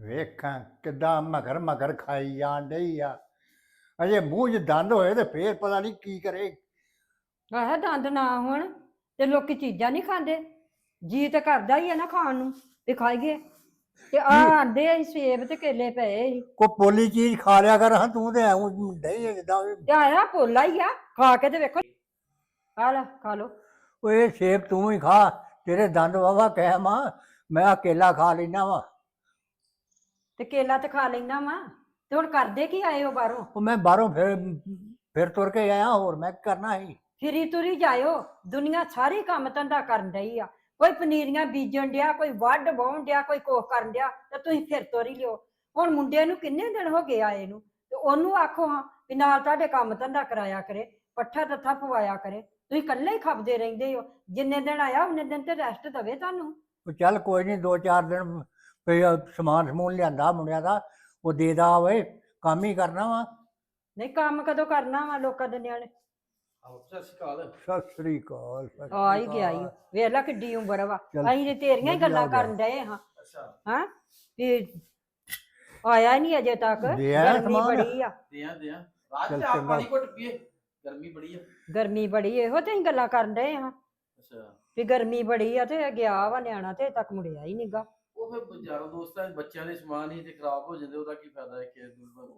ਵੇਖਾਂ ਕਿੱਦਾਂ ਮਗਰ ਮਗਰ ਖਾਈ ਜਾਣ ਡਈ ਆ। ਅਜੇ ਮੂੰਹ 'ਚ ਦੰਦ ਹੋਏ ਤੇ ਫੇਰ ਪਤਾ ਨਹੀਂ ਕੀ ਕਰੇ। ਆਹ ਦੰਦ ਨਾ ਹੋਣ ਤੇ ਲੋਕੀ ਚੀਜ਼ਾਂ ਨਹੀਂ ਖਾਂਦੇ। ਜੀ ਤੇ ਕਰਦਾ ਹੀ ਆ ਨਾ ਖਾਣ ਨੂੰ ਤੇ ਖਾਈਏ ਤੇ ਆ ਆਂਦੇ ਆ ਸੇਬ ਤੇ ਕੇਲੇ ਪਏ ਸੀ। ਕੋ ਪੋਲੀ ਚੀਜ਼ ਖਾ ਲਿਆ ਕਰ ਹਾਂ ਤੂੰ ਤੇ ਐਉਂ ਡਈ ਆ ਜਿੱਦਾਂ ਵੀ। ਤੇ ਆਇਆ ਪੋਲਾ ਹੀ ਆ ਖਾ ਕੇ ਤੇ ਵੇਖੋ। ਆ ਲੈ ਖਾ ਲੋ ਇਹ ਸੇਬ ਤੂੰ ਹੀ ਖਾ ਤੇਰੇ ਦੰਦ ਵਾਵਾ ਕਹਿ ਮਾਂ ਮੈਂ ਆਹ ਕੇਲਾ ਖਾ ਲੈਣਾ ਵਾ। ਤੇ ਕੇਲਾ ਤੇ ਖਾ ਲੈਣਾ ਵਾ। ਤੇ ਹੁਣ ਕਰਦੇ ਕੀ ਆਏ ਹੋ ਬਾਹਰੋਂ? ਉਹ ਮੈਂ ਬਾਹਰੋਂ ਫਿਰ ਫਿਰ ਤੁਰ ਕੇ ਆਇਆ ਹੋਰ ਮੈਂ ਕੀ ਕਰਨਾ ਸੀ? ਫਿਰੀ ਤੁਰੀ ਜਾਇਓ ਦੁਨੀਆ ਸਾਰੀ ਕੰਮ ਧੰਦਾ ਕਰਨ ਡਈ ਆ। ਕੋਈ ਪਨੀਰੀਆਂ ਬੀਜਣ ਡਿਆ ਕੋਈ ਵੱਢ ਵਾਹੁਣ ਡਿਆ ਕੋਈ ਕੋਹ ਕਰਨ ਡਿਆ ਤੇ ਤੁਸੀਂ ਫਿਰ ਤੋਰੀ ਲਿਓ। ਹੁਣ ਮੁੰਡੇ ਨੂੰ ਕਿੰਨੇ ਦਿਨ ਹੋ ਗਏ ਆਏ ਨੂੰ? ਤੇ ਉਹਨੂੰ ਆਖੋ ਹਾਂ ਵੀ ਨਾਲ ਤੁਹਾਡੇ ਕੰਮ ਧੰਦਾ ਕਰਾਇਆ ਕਰੇ ਪੱਠਾ ਤੱਥਾ ਪਵਾਇਆ ਕਰੇ। ਤੁਸੀਂ ਇਕੱਲੇ ਹੀ ਖਪਦੇ ਰਹਿੰਦੇ ਹੋ। ਜਿੰਨੇ ਦਿਨ ਆਇਆ ਉਹਨੇ ਦਿਨ ਤੇ ਰੈਸਟ ਦਵੇ ਤੁਹਾਨੂੰ। ਉਹ ਚੱਲ ਕੋਈ ਨਹੀਂ ਦੋ ਚਾਰ ਦਿਨ ਵੀ ਆਹ ਸਮਾਨ ਸਮੂਨ ਲਿਆਂਦਾ ਮੁੰਡਿਆਂ ਦਾ ਉਹ ਦੇ ਦਾ ਓਏ ਕੰਮ ਹੀ ਕਰਨਾ ਵਾ। ਨਹੀਂ ਕੰਮ ਕਦੋਂ ਕਰਨਾ ਵਾ ਲੋਕਾਂ ਦੇ ਨਿਆਣੇ? ਆਹੋ ਸਤਿ ਸ਼੍ਰੀ ਅਕਾਲ। ਸਤਿ ਸ੍ਰੀ ਅਕਾਲ ਸਤਿ ਆ ਹੀ ਗਿਆ ਅਕਾਲ। ਵੇਖ ਲੈ ਕਿੱਡੀ ਉਮਰ ਵਾ। ਚੱਲ, ਅਸੀਂ ਤੇ ਤੇਰੀਆਂ ਹੀ ਗੱਲਾਂ ਹੋ। ਕਰਨ ਡਏ ਹਾਂ। ਅੱਛਾ। ਹਾਂ? ਵੀ ਆਇਆ ਹੀ ਨਹੀਂ ਅਜੇ ਤੱਕ। ਦੇ ਆਇਆ ਗਰਮੀ ਸਮਾਨ? ਬੜੀ ਆ। ਦਿਆਂ ਦਿਆਂ। ਰਾਜ ਚੱਲ ਤੇ ਆਪ ਚੰਗਾ। ਪਾਣੀ ਘੁੱਟ ਪੀਏ। ਗਰਮੀ ਬੜੀ ਆ। ਗਰਮੀ ਬੜੀ ਇਹੋ ਤੇ ਅਸੀਂ ਗੱਲਾਂ ਕਰਨ ਡਏ ਹਾਂ। ਅੱਛਾ। ਵੀ ਗਰਮੀ ਬੜੀ ਆ ਤੇ ਗਿਆ ਵਾ ਨਿਆਣਾ ਤੇ ਹਜੇ ਤੱਕ ਮੁੜਿਆ ਹੀ ਨਹੀਂਗਾ ਉਹ ਫਿਰ ਯਾਰਾਂ ਦੋਸਤਾਂ ਬੱਚਿਆਂ ਦੇ ਸਮਾਨ ਹੀ ਤੇ ਖਰਾਬ ਹੋ ਜਾਂਦੇ ਉਹਦਾ ਕੀ ਫਾਇਦਾ ਹੈ? ਕਿ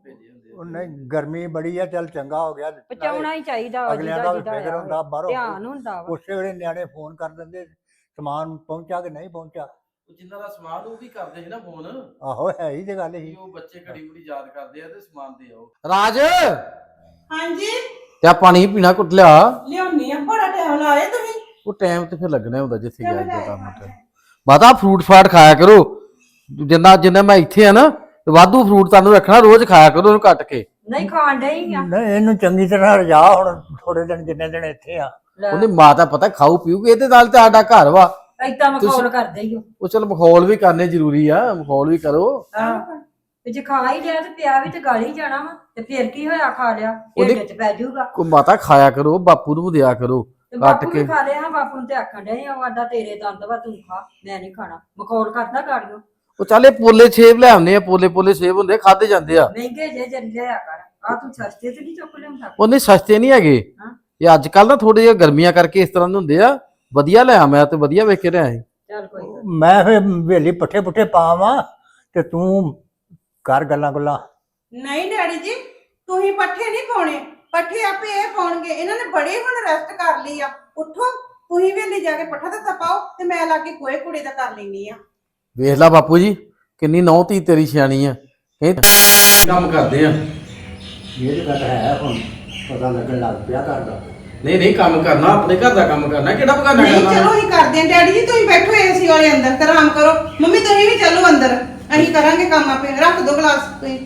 ਭੇਜੇ ਹੁੰਦੇ ਉਹ ਨਹੀਂ ਗਰਮੀ ਬੜੀ ਆ ਚੱਲ ਚੰਗਾ ਹੋ ਗਿਆ। ਪਚਾਉਣਾ ਹੀ ਚਾਹੀਦਾ ਅਗਲਿਆਂ ਜਿਹਦਾ ਦਾ ਜਿਹਦਾ ਫਿਕਰ ਹੁੰਦਾ। ਬਾਹਰੋਂ ਧਿਆਨ ਹੁੰਦਾ ਵਾ। ਉਸੇ ਵੇਲੇ ਨਿਆਣੇ ਫੋਨ ਕਰ ਦਿੰਦੇ ਸਮਾਨ ਪਹੁੰਚਾ ਕਿ ਨਹੀਂ ਪਹੁੰਚਾ? ਉਹ ਜਿੰਨਾ ਦਾ ਸਮਾਨ ਉਹ ਵੀ ਕਰਦੇ ਸੀ ਨਾ ਫੋਨ। ਆਹੋ ਹੈ ਹੀ ਤੇ ਗੱਲ ਕਿ ਹੀ ਉਹ ਬੱਚੇ ਘੜੀ ਮੁੜੀ ਯਾਦ ਕਰਦੇ ਆ ਤੇ ਸਮਾਨ ਦੇ ਆਓ। ਰਾਜ! ਤੇ ਹਾਂਜੀ ਆ ਪਾਣੀ ਪੀਣਾ ਘੁੱਟ ਲਿਆ? ਲਿਆਉਣੀ ਆ ਬੜਾ ਟਾਈਮ ਲਾਏ ਤੁਸੀਂ। ਉਹ ਟਾਈਮ ਤੇ ਫਿਰ ਲੱਗਣਾ ਹੁੰਦਾ ਜਿੱਥੇ ਕੰਮ। ਤੇ। ਮਾਤਾ ਫਰੂਟ ਫਾਟ ਖਾਇਆ ਕਰੋ। ਜਿੰਨਾ ਜਿੰਨਾ ਮੈਂ ਇੱਥੇ ਆ ਨਾ ਤੇ ਵਾਧੂ ਫਰੂਟ ਤੁਹਾਨੂੰ ਰੱਖਣਾ ਰੋਜ਼ ਖਾਇਆ ਕਰੋ ਉਹਨੂੰ ਕੱਟ ਕੇ। ਨਹੀਂ ਖਾਣ ਡਈ ਆ। ਨਹੀਂ ਇਹਨੂੰ ਚੰਗੀ ਤਰ੍ਹਾਂ ਰਜਾ ਹੁਣ ਥੋੜੇ ਦਿਨ ਜਿੰਨੇ ਦਿਨ ਇੱਥੇ ਆ। ਉਹਨੇ ਮਾਤਾ ਪਤਾ ਖਾਊ ਪੀਊਗੀ ਇਹਦੇ ਨਾਲ ਤੇ ਸਾਡਾ ਘਰ ਵਾ। ਏਦਾਂ ਮਖੌਲ ਕਰਦੇ ਹੀ ਹੋ। ਉਹ ਚਲ ਮਖੌਲ ਵੀ ਕਰਨੇ ਜ਼ਰੂਰੀ ਆ ਮਖੌਲ ਵੀ ਕਰੋ। ਤੇ ਜੇ ਖਾ ਹੀ ਲਿਆ ਤੇ ਪਿਆ ਵੀ ਤੇ ਗਲ ਹੀ ਜਾਣਾ ਵਾ ਤੇ ਫਿਰ ਕੀ ਹੋਇਆ ਖਾ ਲਿਆ? ਉਹਦੇ- ਢਿੱਡ 'ਚ ਪੈ ਜਾਊਗਾ। ਕੋਈ ਮਾਤਾ ਖਾਇਆ ਕਰੋ ਬਾਪੂ ਨੂੰ ਦਿਆ ਕਰੋ। ਤੇ ਕੱਟ ਬਾਪੂ ਕੇ। ਖਾ ਲਿਆ ਬਾਪੂ ਨੂੰ ਤੇ ਆਖਣ ਡਏ ਆ ਵਾਦਾ ਤੇਰੇ ਦੰਦ ਵਾ ਤੂੰ ਖਾ ਮੈਂ ਨਹੀਂ ਖਾਣਾ। ਮਖੌਲ ਕਰਦਾ ਗਾੜੀਓ। ਉਹ ਚੱਲੇ ਪੋਲੇ ਸੇਬ ਲੈ ਆਉਂਦੇ ਆ ਪੋਲੇ ਪੋਲੇ ਸੇਬ ਹੁੰਦੇ ਆ, ਖਾਧੇ ਜਾਂਦੇ ਆ। ਮਹਿੰਗੇ ਜੇ ਜਰੀ ਲਿਆ ਕਰ। ਆ ਤੂੰ ਸਸਤੇ ਤੇ ਨਹੀਂ ਚੁੱਕ ਲਿਆਉਂਦਾ? ਉਹਨੇ ਸਸਤੇ ਨਹੀਂ ਹੈਗੇ। ਹਾਂ। ਇਹ ਅੱਜ ਕੱਲ ਨਾ ਥੋੜੇ ਜਿਹਾ ਗਰਮੀਆਂ ਕਰਕੇ ਇਸ ਤਰ੍ਹਾਂ ਦੇ ਹੁੰਦੇ ਆ। ਵਧੀਆ ਲਿਆ ਮੈਂ ਤੇ ਵਧੀਆ ਵੇਖ ਕੇ ਲਿਆ ਸੀ ਚੱਲ ਕੋਈ ਗੱਲ ਮੈਂ ਫੇ ਵੇਲੀ ਪੱਠੇ ਪੁੱਠੇ ਪਾਵਾਂ ਤੇ ਤੂੰ ਕਰ ਗੱਲਾਂ ਗੁੱਲਾਂ ਨਹੀਂ ਡੈਡੀ ਜੀ ਤੁਸੀਂ ਪੱਠੇ ਨਹੀਂ ਪਾਉਣੇ। ਪੱਠੇ ਆਪੇ ਇਹ ਪਾਉਣਗੇ ਇਹਨਾਂ ਨੇ ਬੜੇ ਹੁਣ ਰੈਸਟ ਕਰ ਲਈ ਆ। ਉੱਠੋ ਤੁਸੀਂ ਵੀ ਲੈ ਜਾ ਕੇ ਪੱਠਾ ਤੇ ਪਾਓ ਤੇ ਮੈਂ ਲਾ ਕੇ ਗੋਏ ਕੁੜੇ ਦਾ ਕਰ ਲੈਣੀ ਆ। ਵੇਖ ਲੈ ਬਾਪੂ ਜੀ ਕਿੰਨੀ ਨੌ ਧੀ ਤੇਰੀ ਸਿਆਣੀ ਆ। ਇਹ ਕੰਮ ਕਰਦੇ ਆ। ਇਹ ਤਾਂ ਹੈ ਹੁਣ ਪਤਾ ਲੱਗਣ ਲੱਗ ਪਿਆ ਕਰਦਾ ਨਹੀਂ ਨਹੀਂ ਕੰਮ ਕਰਨਾ ਆਪਣੇ ਘਰ ਦਾ ਕੰਮ ਕਰਨਾ ਕਿਹੜਾ ਬਗਾਨਾ ਨਹੀਂ ਚਲੋ ਅਸੀਂ ਕਰਦੇ ਆਂ। ਡੈਡੀ ਜੀ ਤੁਸੀਂ ਬੈਠੋ ਏਸੀ ਵਾਲੇ ਅੰਦਰ ਤੇ ਆਰਾਮ ਕਰੋ। ਮੰਮੀ ਤੁਸੀਂ ਵੀ ਚੱਲੋ ਅੰਦਰ। ਅਸੀਂ ਕਰਾਂਗੇ ਕੰਮ ਆਪੇ। ਰੱਖ ਦੋ ਗਲਾਸ ਤੁਸੀਂ।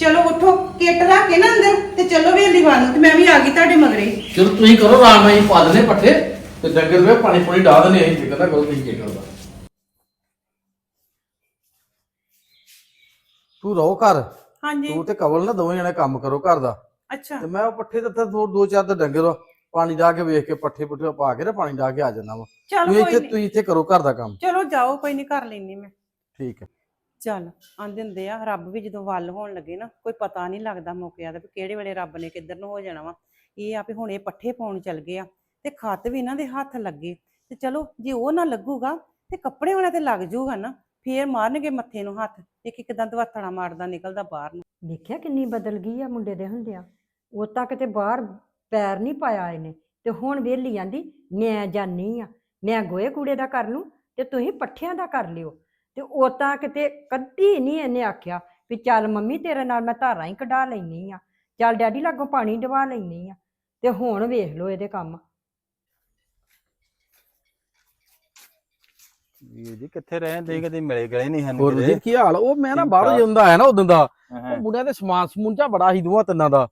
ਚਲੋ ਉੱਠੋ ਕਿੱਟ ਰੱਖ ਕੇ ਨਾ ਅੰਦਰ ਤੇ ਚਲੋ ਵੀ ਹਲੀ ਨੂੰ ਤੇ ਮੈਂ ਵੀ ਆ ਗਈ ਤੁਹਾਡੇ ਮਗਰੇ। ਚਲੋ ਤੁਸੀਂ ਕਰੋ ਆਰਾਮ ਨਾਲ ਹੀ ਪਾ ਦਨੇ ਪੱਠੇ ਤੇ ਡੰਗਰ ਵੇ ਪਾਣੀ ਪੂਣੀ ਡਾ ਦਨੇ ਅਸੀਂ ਫਿਕਰ ਨਾ ਕਰੋ ਤੁਸੀਂ ਕੀ ਕਰਦਾ ਤੂੰ ਰਹੋ ਘਰ। ਹਾਂਜੀ। ਤੂੰ ਤੇ ਕਵਲ ਨਾ ਦੋਵੇਂ ਜਣੇ ਕੰਮ ਕਰੋ ਘਰ ਦਾ। ਅੱਛਾ। ਤੇ ਮੈਂ ਉਹ ਪੱਠੇ ਤੇ ਦੋ ਦੋ ਚਾਰ ਤੇ ਡੰਗਰ ਪਾਣੀ ਡਾ ਕੇ ਵੇਖ ਕੇ ਪੱਠੇ ਪੁੱਠੇ ਪਾ ਕੇ ਤੇ ਪਾਣੀ ਡਾ ਕੇ ਆ ਜਾਣਾ ਵਾ। ਚਲ ਤੁਸੀਂ ਕੋਈ ਇੱਥੇ ਤੁਸੀਂ ਇੱਥੇ ਕਰੋ ਘਰ ਦਾ ਕੰਮ। ਚਲੋ ਜਾਓ ਕੋਈ ਨਹੀਂ ਕਰ ਲੈਣੀ ਮੈਂ। ਠੀਕ ਹੈ। ਚੱਲ ਆਂਦੇ ਹੁੰਦੇ ਆ, ਰੱਬ ਵੀ ਜਦੋਂ ਵੱਲ ਹੋਣ ਲੱਗੇ ਨਾ, ਕੋਈ ਪਤਾ ਨਹੀਂ ਲੱਗਦਾ ਮੌਕਿਆਂ ਦਾ ਵੀ ਕਿਹੜੇ ਵੇਲੇ ਰੱਬ ਨੇ ਕਿੱਧਰ ਨੂੰ ਹੋ ਜਾਣਾ ਵਾ। ਇਹ ਆ ਵੀ ਹੁਣ ਇਹ ਪੱਠੇ ਪਾਉਣ ਚੱਲ ਗਏ ਆ ਤੇ ਖੱਤ ਵੀ ਇਹਨਾਂ ਦੇ ਹੱਥ ਲੱਗੇ। ਤੇ ਚਲੋ ਜੇ ਉਹ ਨਾ ਲੱਗੂਗਾ ਤੇ ਕੱਪੜੇ ਵਾਲਾ ਤੇ ਲੱਗ ਜਾਊਗਾ ਨਾ, ਫੇਰ ਮਾਰਨਗੇ ਮੱਥੇ ਨੂੰ ਹੱਥ, ਇੱਕ ਇੱਕ ਦੰਦ ਵਥਣਾ ਮਾਰਦਾ ਨਿਕਲਦਾ ਬਾਹਰ ਨੂੰ। ਦੇਖਿਆ ਕਿੰਨੀ ਬਦਲ ਗਈ ਆ ਮੁੰਡੇ ਦੇ ਹੁੰਦਿਆਂ? ਉਹ ਤੱਕ ਤੇ ਬਾਹਰ ਪੈਰ ਨਹੀਂ ਪਾਇਆ ਇਹਨੇ। ਤੇ ਹੁਣ ਵੇਲੀ ਆਂਦੀ, ਮੈਂ ਜਾਨੀ ਆ, ਮੈਂ ਗੋਏ ਕੂੜੇ ਦਾ ਕਰ ਲੂੰ ਤੇ ਤੁਸੀਂ ਪੱਠਿਆਂ ਦਾ ਕਰ ਲਿਓ। ਤੇ ਉਹ ਤਾਂ ਕਿਤੇ ਕਦੀ ਨਹੀਂ ਇਹਨੇ ਆਖਿਆ ਵੀ ਚੱਲ ਮੰਮੀ ਤੇਰੇ ਨਾਲ ਮੈਂ ਧਾਰਾਂ ਹੀ ਕਢਾ ਲੈਣੀ ਆ ਚੱਲ ਡੈਡੀ ਲਾਗੋਂ ਪਾਣੀ ਡਵਾ ਲੈਣੀ ਆ ਤੇ ਹੁਣ ਵੇਖ ਲਓ ਇਹਦੇ ਕੰਮ। ਵੀਰ ਜੀ ਕਿੱਥੇ ਰਹੇ ਦੇ? ਕਦੇ ਮਿਲੇ ਗਏ ਨਹੀਂ ਸਾਨੂੰ ਹੋਰ। ਵੀਰ ਕੀ ਹਾਲ? ਉਹ ਮੈਂ ਨਾ ਬਾਹਰੋਂ। ਜਾਂਦਾ ਆਇਆ ਨਾ ਉਦੋਂ ਦਾ। ਉਹ ਮੁੰਡਿਆਂ ਦੇ ਸਮਾਨ ਸਮੂਨ ਚਾ ਬੜਾ ਹੀ ਦੂਆ ਤਿੰਨਾਂ ਦਾ।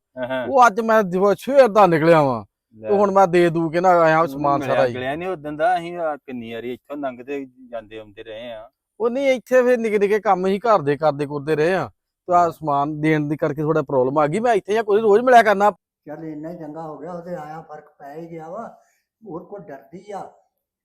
ਉਹ ਅੱਜ ਮੈਂ ਦਿਵਾ- ਸਵੇਰ ਦਾ ਨਿਕਲਿਆ ਵਾਂ। ਤੇ ਹੁਣ ਮੈਂ ਦੇ ਦੂ ਕੇ ਨਾ ਆਇਆ ਸਮਾਨ ਸਾਰਾ ਹੀ। ਗਿਲਿਆ ਨਹੀਂ ਉਦੋਂ ਦਾ ਅਸੀਂ ਕਿੰਨੀ ਵਾਰੀ ਇੱਥੋਂ ਲੰਘਦੇ ਜਾਂਦੇ ਆਉਂਦੇ ਰਹੇ ਆ ਉਹ ਨਹੀਂ ਇੱਥੇ ਫਿਰ ਨਿੱਕੇ ਨਿੱਕੇ ਕੰਮ ਹੀ ਘਰ ਦੇ ਕਰਦੇ ਕਰਦੇ ਰਹੇ ਆ। ਤੇ ਆ ਸਮਾਨ ਦੇਣ ਦੀ ਕਰਕੇ ਥੋੜਾ ਪ੍ਰੋਬਲਮ ਆ ਗਈ। ਮੈਂ ਇੱਥੇ ਜਾਂ ਕੋਈ ਰੋਜ਼ ਮਿਲਿਆ ਕਰਨਾ। ਚੱਲ ਇੰਨਾ ਹੀ ਚੰਗਾ ਹੋ ਗਿਆ ਉਹਦੇ ਆਇਆ ਫ਼ਰਕ ਪੈ ਹੀ ਗਿਆ ਵਾ। ਹੋਰ ਕੋ ਡਰਦੀ ਆ।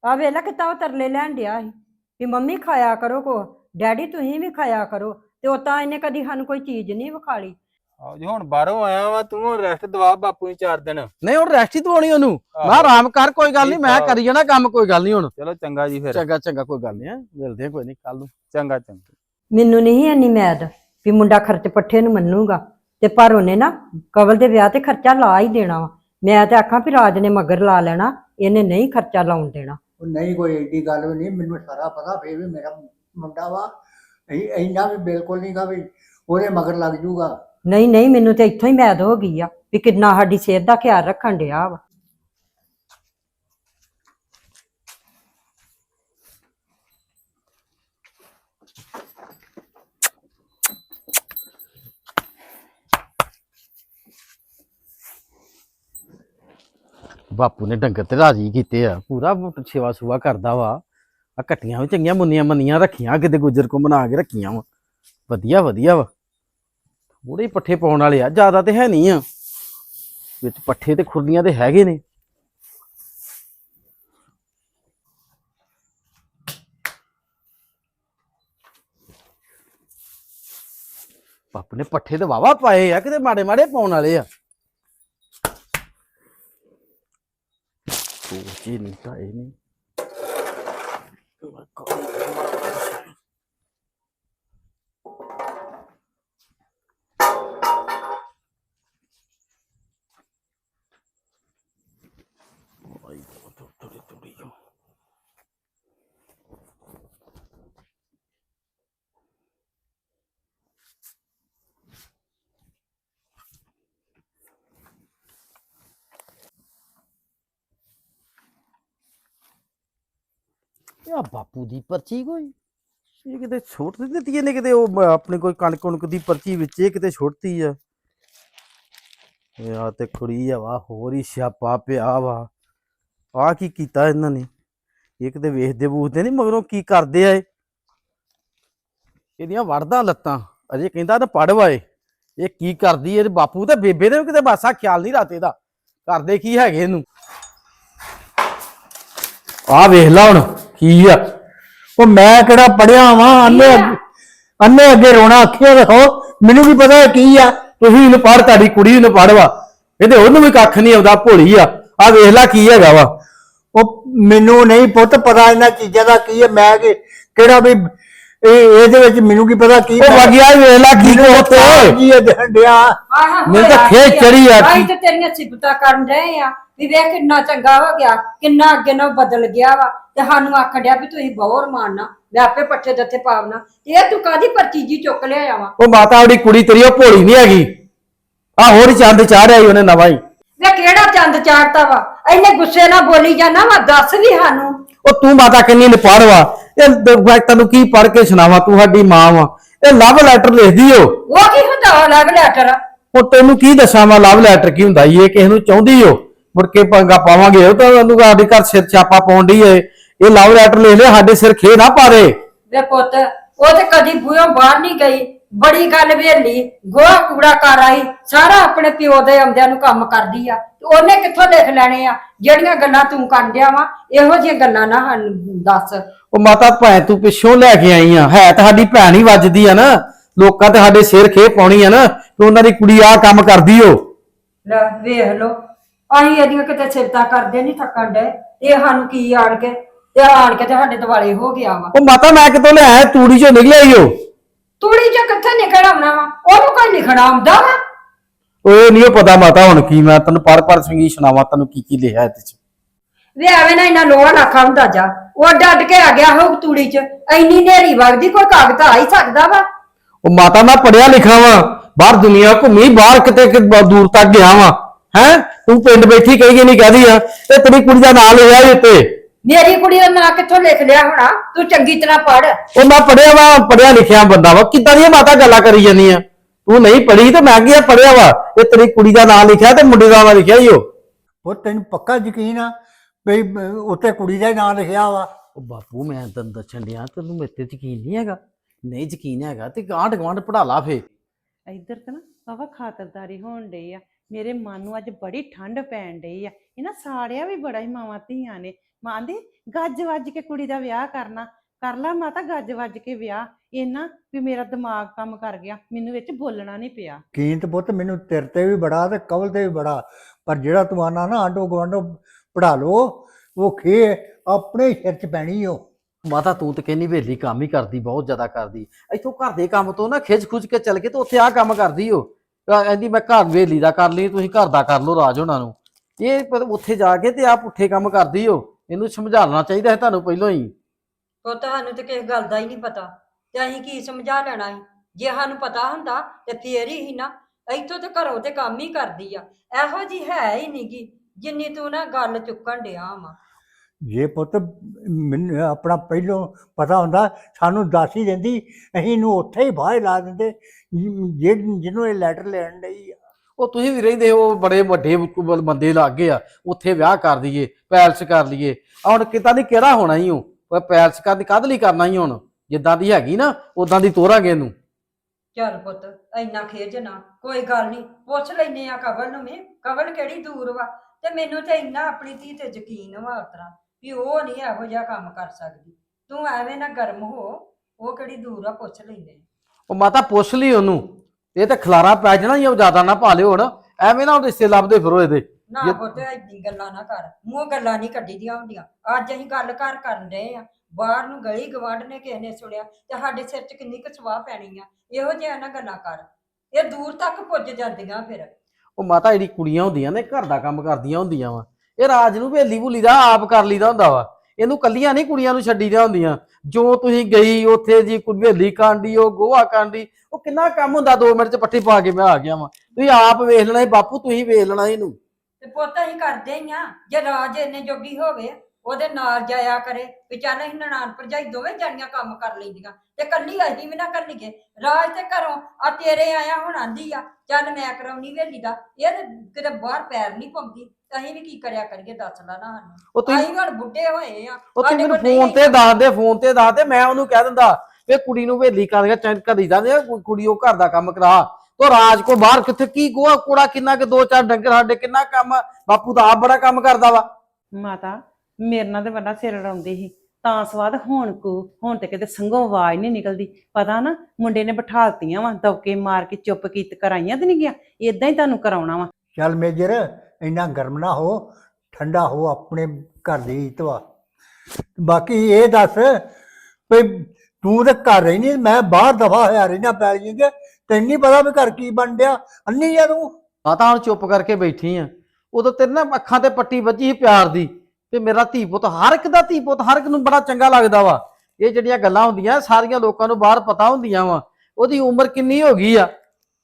ਆ ਵੇਲਾ ਕਿਤਾ ਉਹ ਤਰਲੇ ਲੈਣ ਡਿਆ ਸੀ। ਵੀ ਮੰਮੀ ਖਾਇਆ ਕਰੋ ਕੋ ਡੈਡੀ ਤੁਸੀਂ ਵੀ ਖਾਇਆ ਕਰੋ। ਤੇ ਉਹ ਤਾਂ ਇਹਨੇ ਕਦੀ ਸਾਨੂੰ ਕੋਈ ਚੀਜ਼ ਨਹੀਂ ਵਿਖਾਲੀ। ਆਹੋ ਜੀ ਹੁਣ ਬਾਹਰੋਂ ਆਇਆ ਵਾ ਤੂੰ ਹੁਣ ਰੈਸਟ ਦਵਾ ਬਾਪੂ ਨੂੰ ਚਾਰ ਦਿਨ। ਨਹੀਂ ਹੁਣ ਰੈਸਟ ਹੀ ਦਵਾਉਣੀ ਉਹਨੂੰ। ਮੈਂ। ਆਰਾਮ ਕਰ ਕੋਈ ਗੱਲ ਨਹੀਂ ਮੈਂ ਆ। ਕਰੀ ਜਾਣਾ ਕੰਮ ਕੋਈ ਗੱਲ ਨਹੀਂ ਹੁਣ। ਚਲੋ ਚੰਗਾ ਜੀ ਫਿਰ। ਚੰਗਾ ਚੰਗਾ ਕੋਈ ਗੱਲ ਨਹੀਂ ਹੈ। ਮਿਲਦੇ ਆ ਕੋਈ ਨਹੀਂ ਕੱਲ ਨੂੰ। ਚੰਗਾ ਚੰਗਾ। ਮੈਨੂੰ ਨਹੀਂ ਇੰਨੀ ਮੈਦ ਵੀ ਮੁੰਡਾ ਖਰਚ ਪੱਠੇ ਨੂੰ ਮੰਨੂਗਾ। ਤੇ ਪਰ ਉਹਨੇ ਨਾ ਕਵਲ ਦੇ ਵਿਆਹ ਤੇ ਖਰਚਾ ਲਾ ਹੀ ਦੇਣਾ ਵਾ। ਮੈਂ ਤੇ ਆਖਾਂ ਵੀ ਰਾਜ ਨੇ ਮਗਰ ਲਾ ਲੈਣਾ ਇਹਨੇ ਨਹੀਂ ਖਰਚਾ ਲਾਉਣ ਦੇਣਾ। ਉਹ ਨਹੀਂ ਕੋਈ ਏਡੀ ਗੱਲ ਵੀ ਨਹੀਂ ਮੈਨੂੰ ਸਾਰਾ ਪਤਾ ਫੇਰ ਵੀ ਮੇਰਾ ਮੁੰਡਾ ਵਾ। ਇਹ ਇੰਨਾ ਵੀ ਬਿਲਕੁਲ ਨਹੀਂ ਗਾ ਵੀ ਉਹਦੇ ਮਗਰ ਲੱਗ ਜੂਗਾ। ਨਹੀਂ ਨਹੀਂ, ਮੈਨੂੰ ਤੇ ਇੱਥੋਂ ਹੀ ਮੈਦ ਹੋ ਗਈ ਆ ਵੀ ਕਿੰਨਾ ਸਾਡੀ ਸਿਹਤ ਦਾ ਖਿਆਲ ਰੱਖਣ ਡਿਆ ਵਾ। ਬਾਪੂ ਨੇ ਡੰਗਰ ਤੇ ਰਾਜੀ ਕੀਤੇ ਆ। ਪੂਰਾ ਸੇਵਾ ਸੁਵਾ ਕਰਦਾ ਵਾ। ਆ ਕੱਟੀਆਂ ਵੀ ਚੰਗੀਆਂ ਮੁੰਨੀਆਂ ਮੰਨੀਆਂ ਰੱਖੀਆਂ ਕਿਤੇ ਗੁੱਜਰ ਕੋ ਬਣਾ ਕੇ ਰੱਖੀਆਂ ਵਾ। ਵਧੀਆ ਵਧੀਆ ਵਾ। ਥੋੜੇ ਪੱਠੇ ਪਾਉਣ ਵਾਲੇ ਆ, ਜ਼ਿਆਦਾ ਤੇ ਹੈ ਨਹੀਂ ਆ। ਵਿੱਚ ਪੱਠੇ ਤੇ ਖੁਰਲੀਆਂ ਤੇ ਹੈਗੇ ਨੇ। ਬਾਪੂ ਨੇ ਪੱਠੇ ਤੇ ਵਾਵਾ ਪਾਏ ਆ, ਕਿਤੇ ਮਾੜੇ ਮਾੜੇ ਪਾਉਣ ਵਾਲੇ ਆ। ਸੋਚੀ ਨਹੀਂ ਤਾਂ ਇਹ ਨਹੀਂ। ਆ ਬਾਪੂ ਦੀ ਪਰਚੀ ਕੋਈ? ਇਹ ਕਿਤੇ ਛੋਟ ਨਹੀਂ ਦਿੱਤੀ ਇਹਨੇ ਕਿਤੇ, ਉਹ ਆਪਣੇ ਕੋਈ ਕਣਕ ਕੁਣਕ ਦੀ ਪਰਚੀ ਵਿੱਚ ਇਹ ਕਿਤੇ ਛੋਟਤੀ ਆ। ਇਹ ਤੇ ਕੁੜੀ ਆ ਵਾ, ਹੋਰ ਹੀ ਸਿਆਪਾ ਪਿਆ ਵਾ। ਆ ਕੀ ਕੀਤਾ ਇਹਨਾਂ ਨੇ? ਇਹ ਕਿਤੇ ਵੇਖਦੇ ਬੂਖਦੇ ਨਹੀਂ ਮਗਰੋਂ ਕੀ ਕਰਦੇ ਆ ਇਹ? ਇਹਦੀਆਂ ਵੜਦਾ ਲੱਤਾਂ। ਅਜੇ ਕਹਿੰਦਾ ਤਾਂ ਪੜ ਏ ਇਹ। ਕੀ ਕਰਦੀ ਇਹ ਬਾਪੂ ਤੇ ਬੇਬੇ ਦੇ ਵੀ ਕਿਤੇ ਬਾਸਾ ਖਿਆਲ ਨਹੀਂ ਰਾਤੇ ਦਾ। ਕਰਦੇ ਕੀ ਹੈਗੇ ਇਹਨੂੰ? ਆ ਵੇਖ ਲਾ ਹੁਣ। ਕੀ ਆ? ਉਹ ਮੈਂ ਕਿਹੜਾ ਪੜਿਆ ਵਾਂ? ਅੰਨੇ ਅੰਨੇ ਅੱਗੇ ਰੋਣਾ ਅੱਖੀਆਂ ਦੇਖੋ ਮੈਨੂੰ ਵੀ ਪਤਾ ਕੀ ਆ? ਤੁਸੀਂ ਇਹਨੂੰ ਪੜ ਤੁਹਾਡੀ ਕੁੜੀ ਨੂੰ ਪੜਵਾ ਇਹਦੇ ਉਹਨੂੰ ਵੀ ਕੱਖ ਨਹੀਂ ਆਉਂਦਾ ਭੋਲੀ ਆ। ਆ ਵੇਖ ਲੈ ਕੀ ਹੈਗਾ ਵਾ। ਉਹ ਮੈਨੂੰ ਨਹੀਂ ਪੁੱਤ ਪਤਾ ਇਹਨਾਂ ਚੀਜ਼ਾਂ ਦਾ ਕੀ ਹੈ ਮੈਂ ਕਿ ਕਿਹੜਾ ਵੀ ਇਹ ਇਹਦੇ ਵਿੱਚ ਮੈਨੂੰ ਕੀ ਪਤਾ ਕੀ ਉਹ ਵਗਿਆ ਵੇਖ ਲੈ ਕੀ ਕੋਤੇ ਕੀ ਇਹ ਦੇਣ ਡਿਆ। ਮੈਨੂੰ ਤਾਂ ਖੇਚ ਚੜੀ ਆ ਆਈ ਤੇ ਤੇਰੀਆਂ ਸਿਫਤਾਂ ਕਰਨ ਰਹੇ ਆ। ਵੀ ਵੇਖ ਕਿੰਨਾ ਚੰਗਾ ਹੋ ਗਿਆ ਕਿੰਨਾ ਅੱਗੇ ਨਾਲ ਬਦਲ ਗਿਆ ਵਾ। ਤੇ ਸਾਨੂੰ ਆਖਣ ਡਿਆ ਵੀ ਤੁਸੀਂ ਬਹੁਤ ਮਾਰਨਾ ਮੈਂ ਆਪੇ ਪੱਠੇ ਦਿੱਤੇ ਪਾਵਨਾ ਤੇ ਇਹ ਤੂੰ ਕਾਦੀ ਪਰਚੀ ਜੀ ਚੁੱਕ ਲਿਆ ਵਾ? ਉਹ ਮਾਤਾ ਉਹਦੀ ਕੁੜੀ ਤੇਰੀ ਉਹ ਭੋਲੀ ਨਹੀਂ ਹੈਗੀ। ਆ ਹੋਰ ਹੀ ਚੰਦ ਚਾੜਿਆ ਹੀ ਉਹਨੇ ਨਵਾਂ ਹੀ। ਵੇ ਕਿਹੜਾ ਚੰਦ ਚਾੜਤਾ ਵਾ? ਇੰਨੇ ਗੁੱਸੇ ਨਾਲ ਬੋਲੀ ਜਾਣਾ ਵਾ ਦੱਸ ਵੀ ਸਾਨੂੰ। ਉਹ ਤੂੰ ਮਾਤਾ ਕਿੰਨੀ ਨੇ ਪੜਵਾ ਇਹ ਦ- ਤੈਨੂੰ ਕੀ ਪੜ ਕੇ ਸੁਣਾਵਾਂ ਤੂੰ ਸਾਡੀ ਮਾਂ ਵਾ। ਇਹ ਲਵ ਲੈਟਰ ਲਿਖਦੀ ਓ। ਉਹ ਕੀ ਹੁੰਦਾ ਵਾ ਅਲੱਗ ਲੈਟਰ ਉਹ ਤੈਨੂੰ ਕੀ ਦੱਸਾਂ ਮੈਂ ਲਵ ਲੈਟਰ ਕੀ ਹੁੰਦਾ? ਈ ਇਹ ਕਿਸੇ ਨੂੰ ਚਾਹੁੰਦੀ ਓ। ਮੁੜ ਕੇ ਪੰਗਾ ਪਾਵਾਂਗੇ ਉਹ ਤਾਂ ਉਹਨੂੰ ਸਾਡੇ ਘਰ ਸਿਰ ਛਾਪਾ ਪਾਉਣ ਡਈ ਏ। ਇਹ ਲਵ ਲੈਟਰ ਲਿਖ ਲੈ ਸਾਡੇ ਸਿਰ ਖੇ ਨਾ ਪਾਰੇ ਵੇ ਪੁੱਤ ਉਹ ਤੇ ਕਦੀ ਬੂਹੋਂ ਬਾਹਰ ਨਹੀਂ ਗਈ। ਬੜੀ ਗੱਲ ਵੇਲੀ ਗੋਹਾ ਕੂੜਾ ਕਰ ਆਈ ਸਾਰਾ ਆਪਣੇ ਪਿਓ ਦੇ ਆਉਂਦਿਆਂ ਨੂੰ ਕੰਮ ਕਰਦੀ ਆ। ਤੇ ਉਹਨੇ ਕਿੱਥੋਂ ਲਿਖ ਲੈਣੇ ਆ ਜਿਹੜੀਆਂ ਗੱਲਾਂ ਤੂੰ ਕਰਦਿਆ ਵਾ ਇਹੋ ਜਿਹੀਆਂ ਗੱਲਾਂ ਨਾ ਸਾਨੂੰ ਦੱਸ। ਉਹ ਮਾਤਾ ਭੈਣ ਤੂੰ ਪਿੱਛੋਂ ਲੈ ਕੇ ਆਈ ਆ। ਹੈ ਤਾਂ ਸਾਡੀ ਭੈਣ ਹੀ ਵੱਜਦੀ ਆ ਨਾ। ਲੋਕਾਂ ਤੇ ਸਾਡੇ ਸਿਰ ਖੇ ਪਾਉਣੀ ਆ ਨਾ ਕਿ ਉਹਨਾਂ ਦੀ ਕੁੜੀ ਆਹ ਕੰਮ ਕਰਦੀ ਓ। ਲੈ ਵੇਖ ਲੋ ਅਸੀਂ ਇਹਦੀਆਂ ਕਿਤੇ ਸਿਫਤਾਂ ਕਰਦੇ ਨਹੀਂ ਥੱਕਣ ਡੇ ਇਹ ਸਾਨੂੰ ਕੀ ਆਣ ਕੇ ਤੇ ਆਣ ਕੇ ਤੇ ਸਾਡੇ ਦਿਵਾਲੇ ਹੋ ਗਿਆ ਵਾ। ਉਹ ਮਾਤਾ ਮੈਂ ਕਿਤੋਂ ਲਿਆਇਆ ਤੂੜੀ ਚੋਂ ਨਿਕਲਿਆ ਈ ਓ ਤੂੜੀ ਚ ਕਿੱਥੇ ਨਿਕਲ ਆਉਣਾ ਵਾ? ਉਹਨੂੰ ਕੋਈ ਲਿਖਣਾ ਆਉਂਦਾ ਵਾ? ਓਏ ਨਹੀਂ ਪਤਾ ਮਾਤਾ ਹੁਣ ਕੀ ਮੈਂ ਤੈਨੂੰ ਪਰ ਪਰ ਸੰਗੀ ਸੁਣਾਵਾਂ ਤੈਨੂੰ ਕੀ ਕੀ ਲਿਖਿਆ ਇਹਦੇ ਚ। ਵੇ ਐਵੇਂ ਨਾ ਇਹਨਾਂ ਲੋਹਾ ਨਾ ਖਾਉਂਦਾ ਜਾ। ਉਹ ਡੱਡ ਕੇ ਆ ਗਿਆ ਹੋਊ ਤੂੜੀ ਚ। ਐਨੀ ਨੇਰੀ ਵਗਦੀ ਕੋਈ ਕਾਗਜ਼ ਆ ਹੀ ਸਕਦਾ ਵਾ। ਉਹ ਮਾਤਾ ਮੈਂ ਪੜਿਆ ਲਿਖਾ ਵਾਂ। ਬਾਹਰ ਦੁਨੀਆ ਘੁੰਮੀ ਬਾਹਰ ਕਿਤੇ ਕਿ ਦੂਰ ਤੱਕ ਗਿਆ ਵਾਂ। ਹੈ? ਤੂੰ ਪਿੰਡ ਬੈਠੀ ਕਹੀ ਕਿ ਨਹੀਂ ਕਹਦੀ ਆ? ਇਹ ਤੇਰੀ ਕੁੜੀ ਦਾ ਨਾਂ ਲਿਖਿਆ ਈ ਉੱਤੇ। ਮੇਰੀ ਕੁੜੀ ਦਾ ਨਾਂ ਕਿੱਥੋਂ ਲਿਖ ਲਿਆ ਹੋਣਾ? ਤੂੰ ਚੰਗੀ ਤਰ੍ਹਾਂ ਪੜ ਉਹ ਮੈਂ ਪੜਿਆ ਵਾ ਪੜਿਆ ਲਿਖਿਆ ਬੰਦਾ ਵਾ। ਕਿੱਦਾਂ ਦੀਆਂ ਮਾਤਾ ਗੱਲਾਂ ਕਰੀ ਜਾਂਦੀ ਆ? ਤੂੰ ਨਹੀਂ ਪੜ੍ਹੀ ਤੇ ਮੈਂ ਕੀ ਪੜਿਆ ਵਾ? ਇਹ ਤੇਰੀ ਕੁੜੀ ਦਾ ਨਾਂ ਲਿਖਿਆ ਤੇ ਮੁੰਡੇ ਦਾ ਨਾਂ ਲਿਖਿਆ ਈ ਉਹ। ਉਹ ਤੈਨੂੰ ਪੱਕਾ ਯਕੀਨ ਆ ਵੀ ਅਹ, ਉੱਤੇ ਕੁੜੀ ਦਾ ਹੀ ਨਾਂ ਲਿਖਿਆ ਵਾ? ਉਹ ਬਾਪੂ ਮੈਂ ਤੈਨੂੰ ਦੱਸਣ ਡਿਆ ਤੈਨੂੰ ਮੇਰੇ ਤੇ ਯਕੀਨ ਨਹੀਂ ਹੈਗਾ। ਨਹੀਂ ਯਕੀਨ ਹੈਗਾ ਤੇ ਗਾਂਢ ਗਵਾਂਢ ਪੜਾ ਲਾ ਫੇ ਇੱਧਰ ਤਾਂ ਨਾ। ਵਾਹਵਾ ਖਾਤਰਦਾਰੀ ਹੋਣ ਡਈ ਆ। ਮੇਰੇ ਮਨ ਨੂੰ ਅੱਜ ਬੜੀ ਠੰਡ ਪੈਣ ਡਈ ਆ। ਇਹਨਾਂ ਸਾੜਿਆ ਵੀ ਬੜਾ ਹੀ ਮਾਵਾਂ ਧੀਆਂ ਨੇ। ਮਾਂ ਦੀ ਗੱਜ ਵੱਜ ਕੇ ਕੁੜੀ ਦਾ ਵਿਆਹ ਕਰਨਾ। ਕਰ ਲਾ ਮਾਤਾ, ਗੱਜ ਵੱਜ ਕੇ ਵਿਆਹ। ਇੰਨਾ ਵੀ ਮੇਰਾ ਦਿਮਾਗ ਕੰਮ ਕਰ ਗਿਆ। ਮੈਨੂੰ ਵਿੱਚ ਬੋਲਣਾ ਨਹੀਂ ਪਿਆ। ਕੀਮਤ ਪੁੱਤ, ਮੈਨੂੰ ਤੇਰੇ ਤੇ ਵੀ ਬੜਾ ਤੇ ਕਵਲ ਤੇ ਵੀ ਬੜਾ। ਪਰ ਜਿਹੜਾ ਤੂੰ ਨਾ ਆਂਡੋ ਗਵਾਂਡੋ ਪੜਾ ਲੋ ਉਹ ਖੇ, ਆਪਣੇ ਸਿਰ 'ਚ ਪੈਣੀ ਓ। ਮਾਤਾ ਤੂੰ ਤੇ ਕਹਿੰਦੀ ਵੇਲੀ ਕੰਮ ਹੀ ਕਰਦੀ, ਬਹੁਤ ਜ਼ਿਆਦਾ ਕਰਦੀ। ਇੱਥੋਂ ਘਰ ਦੇ ਕੰਮ ਤੋਂ ਨਾ ਖਿੱਚ ਖੁੱਚ ਕੇ ਚੱਲ ਕੇ ਤੇ ਉੱਥੇ ਆ ਕੰਮ ਕਰਦੀ ਓ ਕਹਿੰਦੀ ਮੈਂ ਘਰ ਵੇਲੀ ਦਾ ਕਰ ਲਈ, ਤੁਸੀਂ ਘਰ ਦਾ ਕਰ ਲਓ ਰਾਜ ਹੋਣਾ ਨੂੰ। ਇਹ ਪਰ ਉੱਥੇ ਜਾ ਕੇ ਤੇ ਆ ਪੁੱਠੇ ਕੰਮ ਕਰਦੀ ਓ ਇਹਨੂੰ ਸਮਝਾਉਣਾ ਚਾਹੀਦਾ ਹੈ ਤੁਹਾਨੂੰ ਪਹਿਲਾਂ ਹੀ। ਉਹ ਤੁਹਾਨੂੰ ਤੇ ਕਿਸੇ ਗੱਲ ਦਾ ਹੀ ਨਹੀਂ ਪਤਾ। ਤੇ ਅਸੀਂ ਕੀ ਸਮਝਾ ਲੈਣਾ ਸੀ? ਜੇ ਸਾਨੂੰ ਪਤਾ ਹੁੰਦਾ ਤੇ ਫੇਰ ਹੀ ਨਾ। ਇੱਥੋਂ ਤੇ ਘਰੋਂ ਤੇ ਕੰਮ ਹੀ ਕਰਦੀ ਆ। ਇਹੋ ਜੀ ਹੈ ਹੀ ਨਹੀਂਗੀ ਜਿੰਨੀ ਤੂੰ ਨਾ ਗੱਲ ਚੁੱਕਣ ਡਿਆ ਵਾ। ਜੇ ਪੁੱਤ ਮੈਨੂੰ ਆਪਣਾ ਪਹਿਲੋਂ ਪਤਾ ਹੁੰਦਾ ਸਾਨੂੰ ਦੱਸ ਹੀ ਦਿੰਦੀ ਅਸੀਂ ਇਹਨੂੰ ਉੱਥੇ ਹੀ ਬਾਹਰ ਲਾ ਦਿੰਦੇ ਜੇ ਜਿਹਨੂੰ ਇਹ ਲੈਟਰ ਲੈਣ ਲਈ ਆ। ਉਹ ਤੁਸੀਂ ਵੀ ਰਹਿੰਦੇ ਹੋ ਬੜੇ ਵੱਡੇ ਬੰਦੇ ਲੱਗ ਗਏ ਆ ਉੱਥੇ ਵਿਆਹ ਕਰ ਦਈਏ ਪੈਲਸ ਕਰ ਲਈਏ। ਆ ਹੁਣ ਕਿਤਾ ਦੀ ਕਿਹੜਾ ਹੋਣਾ ਹੀ ਉਹ ਪੈਲਸ ਕਰਨ ਕਦ ਲਈ ਕਰਨਾ ਹੀ ਹੁਣ? ਜਿੱਦਾਂ ਦੀ ਹੈਗੀ ਨਾ ਉਦਾਂ ਦੀ ਤੋਰਾਂਗੇ ਇਹਨੂੰ। ਚੱਲ ਪੁੱਤ ਇੰਨਾ ਖੇਜ ਨਾ ਕੋਈ ਗੱਲ ਨਹੀਂ ਪੁੱਛ ਲੈਨੇ ਆ ਕਵਲ ਨੂੰ ਮੈਂ ਕਵਲ ਕਿਹੜੀ ਦੂਰ ਵਾ ਤੇ ਮੈਨੂੰ ਤੇ ਇੰਨਾ ਆਪਣੀ ਧੀ ਤੇ ਯਕੀਨ ਵਾ ਉਤਰਾ ਵੀ ਉਹ ਨਹੀਂ ਇਹੋ ਜਿਹਾ ਕੰਮ ਕਰ ਸਕਦੀ। ਤੂੰ ਐਵੇਂ ਨਾ ਗਰਮ ਹੋ ਉਹ ਕਿਹੜੀ ਦੂਰ ਆ ਪੁੱਛ ਲੈਨੇ ਉਹ ਮਾਤਾ ਪੁੱਛ ਲਈ ਉਹਨੂੰ। ਇਹ ਤਾਂ ਖਲਾਰਾ ਪੈ ਜਾਣਾ ਹੀ ਉਹ ਜ਼ਿਆਦਾ ਨਾ ਪਾ ਲਿਓ ਹੁਣ। ਐਵੇਂ ਨਾ ਉਹ ਰਿਸ਼ਤੇ ਲੱਭਦੇ ਫਿਰੋ ਇਹਦੇ। ਨਾ ਪੁੱਤ ਏਡੀ ਗੱਲਾਂ ਨਾ ਕਰ। ਮੂੰਹ ਗੱਲਾਂ ਨਹੀਂ ਕੱਢੀ ਦੀਆਂ ਹੁੰਦੀਆਂ। ਅੱਜ ਅਸੀਂ ਗੱਲ ਘਰ ਕਰਨ ਰਹੇ ਆ। ਬਾਹਰ ਨੂੰ ਗਲੀ ਗਵਾਂਢ ਨੇ ਕਿਸੇ ਨੇ ਸੁਣਿਆ ਤੇ ਸਾਡੇ ਸਿਰ 'ਚ ਕਿੰਨੀ ਕੁ ਸਵਾਹ ਪੈਣੀ ਆ। ਇਹੋ ਜਿਹਾ ਨਾ ਗੱਲਾਂ ਕਰ। ਇਹ ਦੂਰ ਤੱਕ ਪੁੱਜ ਜਾਂਦੀਆਂ ਫਿਰ। ਉਹ ਮਾਤਾ ਜਿਹੜੀ ਕੁੜੀਆਂ ਹੁੰਦੀਆਂ ਨੇ ਘਰ ਦਾ ਕੰਮ ਕਰਦੀਆਂ ਹੁੰਦੀਆਂ ਵਾ। ਇਹ ਰਾਜ ਨੂੰ ਵੇਲੀ ਭੁਲੀ ਦਾ ਆਪ ਕਰ ਲਈਦਾ ਹੁੰਦਾ ਵਾ। ਇਹਨੂੰ ਕੱਲੀਆਂ ਨਹੀਂ ਕੁੜੀਆਂ ਨੂੰ ਛੱਡੀਆਂ ਹੁੰਦੀਆਂ। ਜੋ ਤੁਸੀਂ ਗਈ, ਉੱਥੇ ਜੀ ਕੋਈ ਵੇਲੀ ਕਾਂਡੀ, ਉਹ ਗੋਹਾ ਕਾਂਡੀ, ਉਹ ਕਿੰਨਾ ਕੰਮ ਹੁੰਦਾ 2 ਮਿੰਟ ਚ ਪੱਠੀ ਪਾ ਕੇ ਮੈਂ ਆ ਗਿਆ ਵਾਂ। ਤੁਸੀਂ ਆਪ ਵੇਖ ਲੈਣਾ ਸੀ, ਬਾਪੂ ਤੁਸੀਂ ਵੇਖ ਲੈਣਾ ਇਹਨੂੰ। ਤੇ ਪੁੱਤ ਅਸੀਂ ਕਰਦੇ ਹੀ ਆ, ਜੇ ਰਾਜ ਇੰਨੇ ਜੋਗੀ ਹੋਵੇ। ਉਹਦੇ ਨਾਲ ਜਾਇਆ ਕਰੇ ਵੀ ਚੱਲ ਅਸੀਂ ਨਨਾਣ ਭਰਜਾਈ ਦੋਵੇਂ ਜਾਣੀਆਂ ਕੰਮ ਕਰ ਲੈਂਦੀਆਂ ਤੇ ਕੱਲੀ ਅਸੀਂ ਵੀ ਨਾ ਕਰਨੀਏ ਰਾਜ ਤੇ ਘਰੋਂ ਆ ਤੇਰੇ ਆਇਆ ਹੁਣ ਆਂਦੀ ਆ। ਚੱਲ ਮੈਂ ਕਰਾਉਣੀ ਵੇਲੀ ਦਾ। ਇਹ ਤੇ ਕਿਤੇ ਬਾਹਰ ਪੈਰ ਨਹੀਂ ਪਾਉਂਦੀ। ਤੇ ਅਸੀਂ ਵੀ ਕੀ ਕਰਿਆ ਕਰੀਏ ਦੱਸ ਲੈ ਨਾ ਸਾਨੂੰ। ਉਹ ਤੁਸੀਂ ਅਸੀਂ ਹੁਣ ਬੁੱਢੇ ਹੋਏ ਆ। ਉਹ ਤੁਸੀਂ ਸਾਡੇ ਮੈਨੂੰ ਕੋਲ ਨਹੀਂ ਫੋਨ ਤੇ ਦੱਸ ਦੇ ਫੋਨ ਤੇ ਦੱਸ ਦੇ ਮੈਂ ਉਹਨੂੰ ਕਹਿ ਦਿੰਦਾ ਵੀ ਕੁੜੀ ਨੂੰ ਵੇਲੀ ਕਰ ਗਿਆ ਚੈਨ ਕਰੀ ਜਾਂਦੇ ਆ, ਕੁ- ਕੁੜੀ ਉਹ ਘਰ ਦਾ ਕੰਮ ਕਰਾ। ਤੋ ਰਾਜ ਕੋ ਬਾਹਰ ਕਿੱਥੇ ਕੀ ਗੋਹਾ ਕੂੜਾ ਕਿੰਨਾ ਕਿ ਦੋ ਚਾਰ ਡੰਗਰ ਸਾਡੇ ਕਿੰਨਾ ਕੰਮ। ਬਾਪੂ ਤਾਂ ਆਪ ਬੜਾ ਕੰਮ ਕਰਦਾ ਵਾ। ਮਾਤਾ ਮੇਰੇ ਨਾਲ ਤੇ ਵੱਡਾ ਸਿਰ ਰੜਾਉਂਦੀ ਸੀ। ਤਾਂ ਸਵਾਦ ਹੁਣ ਕੋ ਹੁਣ ਤੇ ਕਿਤੇ ਸੰਗੋਂ ਆਵਾਜ਼ ਨਹੀਂ ਨਿਕਲਦੀ। ਪਤਾ ਨਾ ਮੁੰਡੇ ਨੇ ਬਿਠਾਲਤੀਆਂ ਵਾ ਦੌਕੇ ਮਾਰ ਕੇ ਚੁੱਪ ਕੀਤ ਕਰਾਈਆਂ ਤੇ ਨਹੀਂ ਗਿਆ। ਇਦਾਂ ਹੀ ਤੁਹਾਨੂੰ ਕਰਾਉਣਾ ਵਾ। ਚੱਲ ਮੇਜਰ ਇੰਨਾ ਗਰਮ ਨਾ ਹੋ ਠੰਡਾ ਹੋ ਆਪਣੇ ਘਰ ਦੀ ਇੱਜ਼ਤ ਵਾ। ਬਾਕੀ ਇਹ ਦੱਸ ਵੀ ਤੂੰ ਤੇ ਘਰ ਰਹਿ ਨਹੀਂ ਮੈਂ ਬਾਹਰ ਦਫਾ ਹੋਇਆ ਰਹਿਣਾ ਪੈ ਜਾਈਂਗੇ ਤੈਨੂੰ ਨਹੀਂ ਪਤਾ ਵੀ ਘਰ ਕੀ ਬਣ ਡਿਆ। ਅੰਨੀ ਆ ਤੂੰ। ਮਾਤਾ ਹੁਣ ਚੁੱਪ ਕਰਕੇ ਬੈਠੀ ਆ। ਉਦੋਂ ਤੇਰੇ ਨਾ ਅੱਖਾਂ ਤੇ ਪੱਟੀ ਵੱਜੀ ਸੀ ਪਿਆਰ ਦੀ। ਤੇ ਮੇਰਾ ਧੀ ਪੁੱਤ, ਹਰ ਇੱਕ ਦਾ ਧੀ ਪੁੱਤ ਹਰ ਇੱਕ ਨੂੰ ਬੜਾ ਚੰਗਾ ਲੱਗਦਾ ਵਾ। ਇਹ ਜਿਹੜੀਆਂ ਗੱਲਾਂ ਹੁੰਦੀਆਂ, ਸਾਰੀਆਂ ਲੋਕਾਂ ਨੂੰ ਬਾਹਰ ਪਤਾ ਹੁੰਦੀਆਂ ਵਾ। ਉਹਦੀ ਉਮਰ ਕਿੰਨੀ ਹੋ ਗਈ ਆ?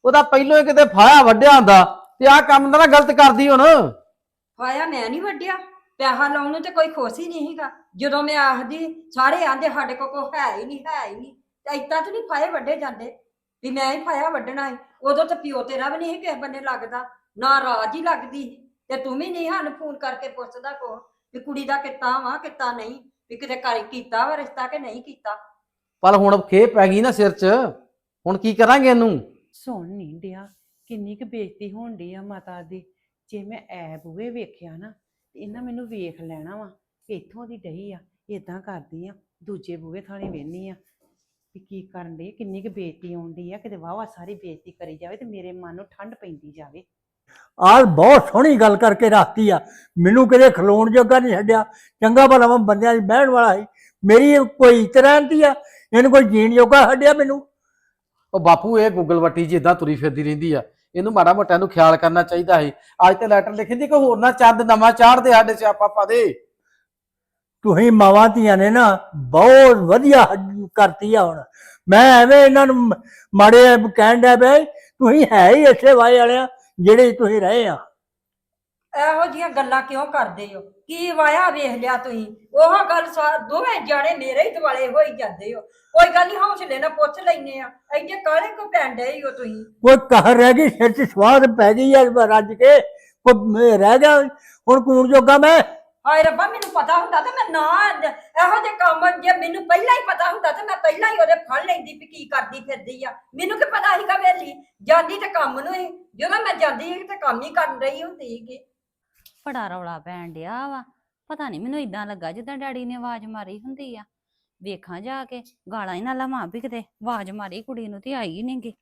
ਉਹਦਾ ਪਹਿਲੋਂ ਹੀ ਕਿਤੇ ਫਾਇਆ ਵੱਡਿਆ ਹੁੰਦਾ ਤੇ ਆਹ ਕੰਮ ਦਾ ਨਾ ਗਲਤ ਕਰਦੀ ਹੁਣ। ਪਾਇਆ ਮੈਂ ਨਹੀਂ ਵੱਡਿਆ ਪੈਸਾ ਲਾਉਣ ਨੂੰ ਤੇ ਕੋਈ ਖੁਸ਼ ਹੀ ਨਹੀਂ ਹੈਗਾ ਜਦੋਂ ਮੈਂ ਆਖਦੀ, ਸਾਰੇ ਆਂਦੇ ਸਾਡੇ ਕੋਲ ਕੋ ਹੈ ਹੀ ਨਹੀਂ, ਹੈ ਹੀ ਨਹੀਂ। ਤੇ ਏਦਾਂ ਤੇ ਨਹੀਂ ਫਾਏ ਵੱਡੇ ਜਾਂਦੇ। ਵੀ ਮੈਂ ਹੀ ਫਾਇਆ ਵੱਢਣਾ ਹੈ ਉਦੋਂ ਤਾਂ ਪਿਓ ਤੇਰਾ ਵੀ ਨਹੀਂ ਕਿਸੇ ਬੰਨੇ ਲੱਗਦਾ। ਨਾ ਰਾਜ ਹੀ ਲੱਗਦੀ ਸੀ। ਤੇ ਤੂੰ ਵੀ ਨਹੀਂ ਸਾਨੂੰ ਫੋਨ ਕਰਕੇ ਪੁੱਛਦਾ ਕੋ ਵੀ ਕੁੜੀ ਦਾ ਕਿੱਤਾ ਵਾ ਕਿੱਤਾ ਨਹੀਂ ਵੀ ਕਿਤੇ ਕਰ ਕੀਤਾ ਵਾ ਰਿਸ਼ਤਾ ਕਿ ਨਹੀਂ ਕੀਤਾ? ਪਰ ਹੁਣ ਖੇ ਪੈ ਗਈ ਨਾ ਸਿਰ 'ਚ ਹੁਣ ਕੀ ਕਰਾਂਗੇ ਇਹਨੂੰ? ਸੁਣ ਨਹੀਂ ਡਿਆ ਕਿੰਨੀ ਕੁ ਬੇਇੱਜ਼ਤੀ ਹੋਣ ਡਈ ਆ ਮਾਤਾ ਦੀ। ਜੇ ਮੈਂ ਐ ਬੂਏ ਵੇਖਿਆ ਨਾ ਤੇ ਇਹਨਾਂ ਮੈਨੂੰ ਵੇਖ ਲੈਣਾ ਵਾ ਕਿ ਇੱਥੋਂ ਦੀ ਡਈ ਆ ਇਦਾਂ ਕਰਦੀ ਆ ਦੂਜੇ ਬੂਏ ਥਾਣੀ ਵੇਹਨੀ ਆ। ਵੀ ਕੀ ਕਰਨ ਡਈ ਕਿੰਨੀ ਕੁ ਬੇਇੱਜ਼ਤੀ ਆਉਂਦੀ ਆ ਕਿਤੇ ਵਾਵਾ ਸਾਰੀ ਬੇਇੱਜ਼ਤੀ ਕਰੀ ਜਾਵੇ ਤੇ ਮੇਰੇ ਮਨ ਨੂੰ ਠੰਡ ਪੈਂਦੀ ਜਾਵੇ। ਆਹ ਬਹੁਤ ਸੋਹਣੀ ਗੱਲ ਕਰਕੇ ਰੱਖਤੀ ਆ। ਮੈਨੂੰ ਕਿਤੇ ਖਲੋਣ ਜੋਗਾ ਨਹੀਂ ਛੱਡਿਆ। ਚੰਗਾ ਭਲਾ ਮੈਂ ਬੰਦਿਆਂ 'ਚ ਬਹਿਣ ਵਾਲਾ ਸੀ। ਮੇਰੀ ਇਹ ਕੋਈ ਇੱਜ਼ਤ ਰਹਿੰਦੀ ਆ। ਇਹਨੂੰ ਕੋਈ ਜੀਣ ਜੋਗਾ ਛੱਡਿਆ ਮੈਨੂੰ। ਉਹ ਬਾਪੂ ਇਹ ਗੂਗਲ ਵੱਟੀ ਜਿੱਦਾਂ ਤੁਰੀ ਫਿਰਦੀ ਰਹਿੰਦੀ ਆ। ਇਹਨੂੰ ਮਾੜਾ ਮੋਟਾ ਨੂੰ ਖਿਆਲ ਕਰਨਾ ਚਾਹੀਦਾ ਹੈ ਅੱਜ ਤੇ ਲੈਟਰ ਲਿਖਦੀ ਕਿ ਹੋਰ ਨਾ ਚੰਦ ਨਵਾਂ ਚਾੜਦੇ ਸਾਡੇ ਸਿਆਪਾ ਪਾ ਦੇ। ਤੁਸੀਂ ਮਾਵਾਂ ਧੀਆਂ ਨੇ ਨਾ ਬਹੁਤ ਵਧੀਆ ਕਰਤੀ ਆ ਹੁਣ। ਮੈਂ ਐਵੇਂ ਇਹਨਾਂ ਨੂੰ ਮਾੜੇ ਕਹਿਣ ਡਿਆ ਬਈ ਤੁਸੀਂ ਹੈ ਹੀ ਇਸੇ ਵਾਏ ਵਾਲਿਆ। ਜਿਹੜੇ ਤੁਸੀਂ ਰਹੇ ਆ। ਇਹੋ ਜੀਆਂ ਗੱਲਾਂ ਕਿਉਂ ਕਰਦੇ ਹੋ? ਕੀ ਵਾਇਆ ਵੇਖ ਲਿਆ ਤੁਸੀਂ? ਉਹ ਗੱਲ ਸਾ ਦੋਵੇਂ ਜਾਣੇ ਮੇਰੇ ਹੀ ਦਿਵਾਲੇ ਹੋਈ ਜਾਂਦੇ ਹੋ। ਕੋਈ ਗੱਲ ਨਹੀਂ ਹੌਸਲੇ ਨਾਲ ਪੁੱਛ ਲੈਨੇ ਆ। ਐਡੇ ਕਾਹਲੇ ਕੋ ਪੈਂਦੇ ਹੀ ਹੋ ਤੁਸੀਂ? ਕੋਈ ਕਹਿ ਰਹਿ ਗਈ ਸਿਰ 'ਚ ਸਵਾਦ ਪੈ ਗਈ ਆ ਰੱਜ ਕੇ। ਕੋਈ ਰਹਿ ਗਿਆ ਹੁਣ ਕੂਣ ਜੋਗਾ ਮੈਂ? ਹਾਏ ਰੱਬਾ ਮੈਨੂੰ ਪਤਾ ਹੁੰਦਾ ਤੇ ਮੈਂ ਨਾ ਇਹੋ ਜਿਹੇ ਕੰਮ ਜੇ ਮੈਨੂੰ ਪਹਿਲਾਂ ਹੀ ਪਤਾ ਹੁੰਦਾ ਤੇ ਮੈਂ ਪਹਿਲਾਂ ਹੀ ਉਹਦੇ ਫੜ ਲੈਂਦੀ ਵੀ ਕੀ ਕਰਦੀ ਫਿਰਦੀ ਆ। ਮੈਨੂੰ ਕੀ ਪਤਾ ਸੀਗਾ ਵੇਲੀ? ਜਾਂਦੀ ਤੇ ਕੰਮ ਨੂੰ ਹੀ। ਜਦੋਂ ਮੈਂ ਜਾਂਦੀ ਸੀ ਤੇ ਕੰਮ ਹੀ ਕਰਨ ਰਹੀ ਹੁੰਦੀ ਸੀਗੀ। ਬੜਾ ਰੌਲਾ ਪੈਣ ਡਿਆ ਵਾ। ਪਤਾ ਨਹੀਂ ਮੈਨੂੰ ਇਦਾਂ ਲੱਗਾ ਜਿੱਦਾਂ ਡੈਡੀ ਨੇ ਆਵਾਜ਼ ਮਾਰੀ ਹੁੰਦੀ ਆ। ਵੇਖਾਂ ਜਾ ਕੇ ਗਾਲਾਂ ਹੀ ਨਾ ਲਵਾਂ ਵੀ ਕਿਤੇ। ਆਵਾਜ਼ ਮਾਰੀ ਕੁੜੀ ਨੂੰ ਤੇ ਆਈ ਨਹੀਂ ਗੀ।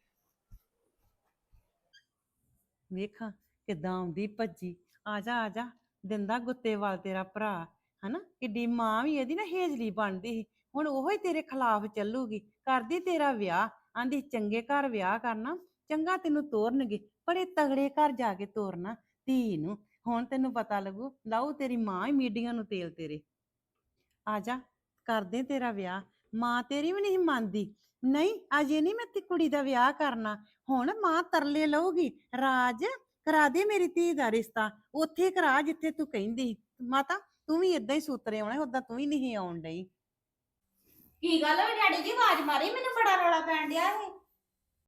ਵੇਖਾਂ ਕਿਦਾਂ ਆਉਂਦੀ ਭੱਜੀ। ਆ ਜਾ ਆ ਜਾ। ਦਿੰਦਾ ਗੁੱਤੇ ਵਾਲ ਤੇਰਾ ਭਰਾ ਹਨਾ? ਕਿੱਡੀ ਮਾਂ ਵੀ ਇਹਦੀ ਨਾ ਹੇਜਲੀ ਬਣਦੀ ਸੀ। ਹੁਣ ਉਹੋ ਹੀ ਤੇਰੇ ਖਿਲਾਫ ਚੱਲੂਗੀ। ਕਰਦੀ ਤੇਰਾ ਵਿਆਹ। ਆਂਦੀ ਚੰਗੇ ਘਰ ਵਿਆਹ ਕਰਨਾ। ਚੰਗਾ ਤੈਨੂੰ ਤੋਰਨਗੇ ਬੜੇ ਤਗੜੇ ਘਰ ਜਾ ਕੇ ਤੋਰਨਾ ਧੀ ਨੂੰ। ਹੁਣ ਤੈਨੂੰ ਪਤਾ ਲੱਗੂ ਲਾਉ ਤੇਰੀ ਮਾਂ ਹੀ ਮੀਡੀਆਂ ਨੂੰ ਤੇਲ ਤੇਰੇ। ਆ ਜਾ, ਕਰਦੇ ਤੇਰਾ ਵਿਆਹ। ਮਾਂ ਤੇਰੀ ਵੀ ਨਹੀਂ ਮੰਨਦੀ। ਨਹੀਂ, ਅਜੇ ਨਹੀਂ ਮੈਂ ਤੇ ਕੁੜੀ ਦਾ ਵਿਆਹ ਕਰਨਾ। ਹੁਣ ਮਾਂ ਤਰਲੇ ਲਊਗੀ। ਰਾਜ, ਕਰਾ ਦੇ ਮੇਰੀ ਧੀ ਦਾ ਰਿਸ਼ਤਾ। ਉੱਥੇ ਕਰਾ ਜਿੱਥੇ ਤੂੰ ਕਹਿੰਦੀ। ਮਾਤਾ, ਤੂੰ ਵੀ ਇਦਾਂ ਹੀ ਸੂਤਰੇ ਆਉਣਾ ਉਦਾਂ ਤੂੰ ਵੀ ਨਹੀਂ ਆਉਣ ਡਈ। ਕੀ ਗੱਲ ਹੋਈ? ਡੈਡੀ ਜੀ ਆਵਾਜ਼ ਮਾਰੀ, ਮੈਨੂੰ ਬੜਾ ਰੌਲਾ ਪੈਣ ਡਿਆ ਸੀ